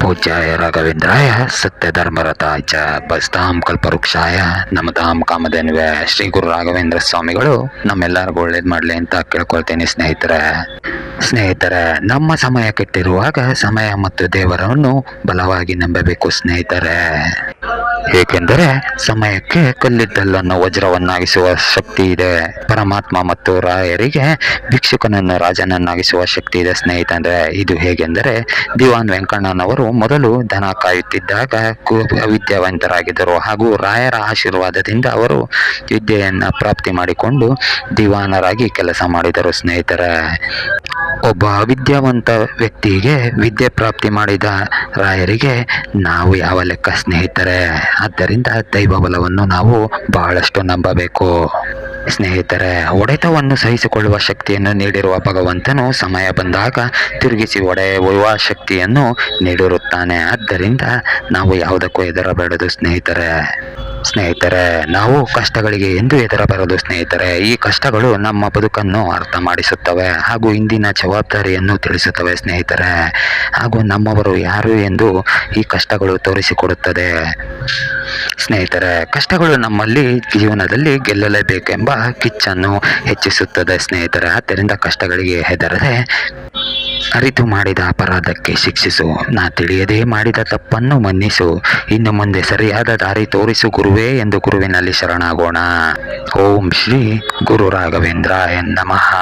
ಪೂಜ್ಯಾಯ ರಾಘವೇಂದ್ರಾಯ ಸತ್ಯ ಧರ್ಮರಥ ಚ ಬಸ್ತಾಂ ಕಲ್ಪವೃಕ್ಷಾಯ ನಮತಾಂ ಕಾಮಧೇನುವೆ ಶ್ರೀ ಗುರು ರಾಘವೇಂದ್ರ ಸ್ವಾಮಿಗಳು, ನಮ್ಮೆಲ್ಲರಿಗೂ ಒಳ್ಳೇದು ಮಾಡಲಿ ಅಂತ ಕೇಳ್ಕೊಳ್ತೇನೆ ಸ್ನೇಹಿತರೆ. ಸ್ನೇಹಿತರೆ, ನಮ್ಮ ಸಮಯ ಕೆಟ್ಟಿರುವಾಗ ಸಮಯ ಮತ್ತು ದೇವರನ್ನು ಬಲವಾಗಿ ನಂಬಬೇಕು ಸ್ನೇಹಿತರೆ. ಏಕೆಂದರೆ ಸಮಯಕ್ಕೆ ಕಲ್ಲಿದ್ದಲ್ಲನ್ನು ವಜ್ರವನ್ನಾಗಿಸುವ ಶಕ್ತಿ ಇದೆ. ಪರಮಾತ್ಮ ಮತ್ತು ರಾಯರಿಗೆ ಭಿಕ್ಷುಕನನ್ನು ರಾಜನನ್ನಾಗಿಸುವ ಶಕ್ತಿ ಇದೆ ಸ್ನೇಹಿತರೆ. ಇದು ಹೇಗೆಂದರೆ ದಿವಾನ್ ವೆಂಕಣ್ಣನವರು ಮೊದಲು ದನ ಕಾಯುತ್ತಿದ್ದಾಗ ವಿದ್ಯಾವಂತರಾಗಿದ್ದರು ಹಾಗೂ ರಾಯರ ಆಶೀರ್ವಾದದಿಂದ ಅವರು ವಿದ್ಯೆಯನ್ನು ಪ್ರಾಪ್ತಿ ಮಾಡಿಕೊಂಡು ದಿವಾನರಾಗಿ ಕೆಲಸ ಮಾಡಿದರು ಸ್ನೇಹಿತರೆ. ಒಬ್ಬ ವಿದ್ಯಾವಂತ ವ್ಯಕ್ತಿಗೆ ವಿದ್ಯೆ ಪ್ರಾಪ್ತಿ ಮಾಡಿದ ರಾಯರಿಗೆ ನಾವು ಯಾವ ಲೆಕ್ಕ ಸ್ನೇಹಿತರೆ? ಆದ್ದರಿಂದ ದೈವ ಬಲವನ್ನು ನಾವು ಬಹಳಷ್ಟು ನಂಬಬೇಕು. ಸ್ನೇಹಿತರೆ ಒಡೆತವನ್ನು ಸಹಿಸಿಕೊಳ್ಳುವ ಶಕ್ತಿಯನ್ನು ನೀಡಿರುವ ಭಗವಂತನು ಸಮಯ ಬಂದಾಗ ತಿರುಗಿಸಿ ಒಡೆಯುವ ಶಕ್ತಿಯನ್ನು ನೀಡಿರುತ್ತಾನೆ. ಆದ್ದರಿಂದ ನಾವು ಯಾವುದಕ್ಕೂ ಹೆದರಬೇಡದು ಸ್ನೇಹಿತರೆ. ಸ್ನೇಹಿತರೆ, ನಾವು ಕಷ್ಟಗಳಿಗೆ ಎಂದು ಹೆದರಬಾರದು ಸ್ನೇಹಿತರೆ. ಈ ಕಷ್ಟಗಳು ನಮ್ಮ ಬದುಕನ್ನು ಅರ್ಥ ಮಾಡಿಸುತ್ತವೆ ಹಾಗೂ ಇಂದಿನ ಜವಾಬ್ದಾರಿಯನ್ನು ತಿಳಿಸುತ್ತವೆ ಸ್ನೇಹಿತರೆ. ಹಾಗೂ ನಮ್ಮವರು ಯಾರು ಎಂದು ಈ ಕಷ್ಟಗಳು ತೋರಿಸಿಕೊಡುತ್ತದೆ. ಸ್ನೇಹಿತರೆ, ಕಷ್ಟಗಳು ನಮ್ಮಲ್ಲಿ ಜೀವನದಲ್ಲಿ ಗೆಲ್ಲಲೇಬೇಕೆಂಬ ಕಿಚ್ಚನ್ನು ಹೆಚ್ಚಿಸುತ್ತದೆ ಸ್ನೇಹಿತರೆ. ಆದ್ದರಿಂದ ಕಷ್ಟಗಳಿಗೆ ಹೆದರದೆ ಅರಿತು ಮಾಡಿದ ಅಪರಾಧಕ್ಕೆ ಶಿಕ್ಷಿಸು. ನಾ ತಿಳಿಯದೇ ಮಾಡಿದ ತಪ್ಪನ್ನು ಮನ್ನಿಸು. ಇನ್ನು ಮುಂದೆ ಸರಿಯಾದ ದಾರಿ ತೋರಿಸು ಗುರುವೇ ಎಂದು ಗುರುವಿನಲ್ಲಿ ಶರಣಾಗೋಣ. ಓಂ ಶ್ರೀ ಗುರು ರಾಘವೇಂದ್ರ ನಮಃ.